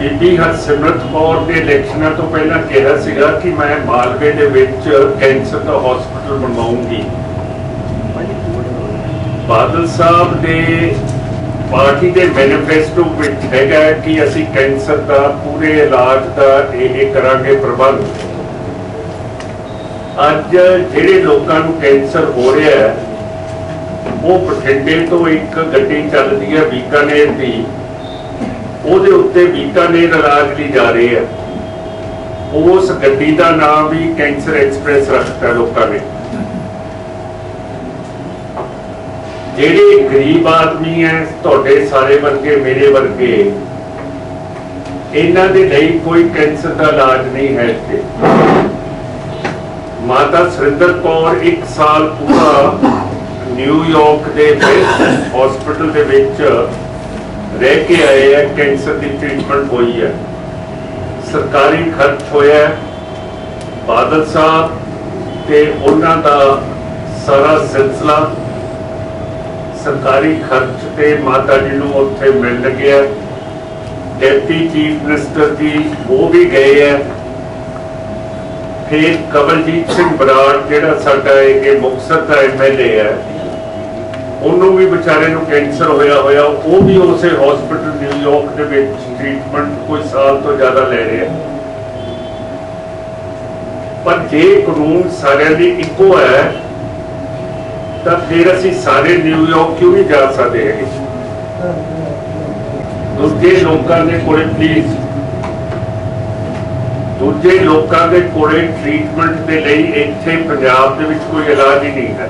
ਬੀਬੀ ਹਰਸਿਮਰਤ ਕੌਰ ਦੇ ਇਲੈਕਸ਼ਨਾਂ ਤੋਂ ਪਹਿਲਾਂ ਕਿਹਾ ਸੀਗਾ ਕਿ ਮੈਂ ਮਾਲਵੇ ਦੇ ਵਿੱਚ ਕੈਂਸਰ ਦਾ ਹਸਪੀਟਲ ਬਣਵਾਉਂਗੀ। ਬਾਦਲ ਸਾਹਿਬ ਦੇ ਪਾਰਟੀ ਦੇ ਮੈਨੀਫੈਸਟੋ ਵਿੱਚ ਹੈਗਾ ਕਿ ਅਸੀਂ ਕੈਂਸਰ ਦਾ ਪੂਰੇ ਇਲਾਜ ਦਾ ਇਹ ਕਰਾਂਗੇ ਪ੍ਰਬੰਧ। ਅੱਜ ਜਿਹੜੇ ਲੋਕਾਂ ਨੂੰ ਕੈਂਸਰ ਹੋ ਰਿਹਾ ਹੈ, ਉਹ ਬਠਿੰਡੇ ਤੋਂ ਇੱਕ ਗੱਡੀ ਚੱਲਦੀ ਹੈ ਬੀਕਾਨੇਰ ਦੀ। ਉਹਦੇ ਉੱਤੇ ਬੀਕਾਨੇਰ ਇਲਾਜ ਲਈ ਜਾ ਰਹੇ ਆ। ਉਸ ਗੱਡੀ ਦਾ ਨਾਮ ਵੀ ਕੈਂਸਰ ਐਕਸਪ੍ਰੈਸ ਰੱਖਤਾ ਲੋਕਾਂ ਨੇ। ਜਿਹੜੇ ਗਰੀਬ ਆਦਮੀ ਐ, ਤੁਹਾਡੇ ਸਾਰੇ ਵਰਗੇ, ਮੇਰੇ ਵਰਗੇ, ਇਹਨਾਂ ਦੇ ਲਈ ਕੋਈ ਕੈਂਸਰ ਦਾ ਇਲਾਜ ਨਹੀਂ ਹੈ ਇੱਥੇ। ਮਾਤਾ ਸੁਰਿੰਦਰ ਕੌਰ ਇੱਕ ਸਾਲ ਪੂਰਾ ਨਿਊਯਾਰਕ ਦੇ ਵਿੱਚ ਹਸਪੀਟਲ ਦੇ ਵਿੱਚ ਰਹਿ ਕੇ ਆਏ ਹੈ, ਕੈਂਸਰ ਦੀ ਟ੍ਰੀਟਮੈਂਟ ਹੋਈ ਹੈ। ਸਰਕਾਰੀ ਖਰਚ ਹੋਇਆ ਬਾਦਲ ਸਾਹਿਬ ਤੇ ਉਹਨਾਂ ਦਾ ਸਾਰਾ ਸਿਲਸਿਲਾ ਸਰਕਾਰੀ ਖਰਚ ਤੇ ਮਾਤਾ ਜੀ ਨੂੰ ਉੱਥੇ ਮਿਲ ਗਿਆ ਡਿਪਟੀ ਚੀਫ ਮਿਨਿਸਟਰ ਜੀ ਉਹ ਵੀ ਗਏ ਹੈ। ਫਿਰ ਕਵਲਜੀਤ ਸਿੰਘ ਬਰਾੜ, ਜਿਹੜਾ ਸਾਡਾ ਇਹ ਮੁਕਤਸਰ ਦਾ ਐਮਐਲਏ ਹੈ ਉਹਨੂੰ ਵੀ ਵਿਚਾਰੇ ਨੂੰ ਕੈਂਸਰ ਹੋਇਆ ਹੋਇਆ, ਉਹ ਵੀ ਉਸੇ ਹਸਪੀਟਲ ਨਿਊਯਾਰਕ ਦੇ ਵਿੱਚ ਟ੍ਰੀਟਮੈਂਟ ਕੋਈ ਸਾਲ ਤੋਂ ਜ਼ਿਆਦਾ ਲੈ ਰਿਹਾ ਪਰ ਜੇ ਕਾਨੂੰਨ ਸਾਰਿਆਂ ਲਈ ਇੱਕੋ ਹੈ, ਤਾਂ ਫਿਰ ਅਸੀਂ ਸਾਰੇ ਨਿਊਯਾਰਕ ਕਿਉਂ ਨਹੀਂ ਜਾ ਸਕਦੇ ਹੈਗੇ? ਦੂਜੇ ਲੋਕਾਂ ਦੇ ਕੋਲੇ ਪਲੀਜ਼ ਦੂਜੇ ਲੋਕਾਂ ਦੇ ਕੋਲੇ ਟ੍ਰੀਟਮੈਂਟ ਦੇ ਲਈ ਇੱਥੇ ਪੰਜਾਬ ਦੇ ਵਿੱਚ ਕੋਈ ਇਲਾਜ ਹੀ ਨਹੀਂ ਹੈ।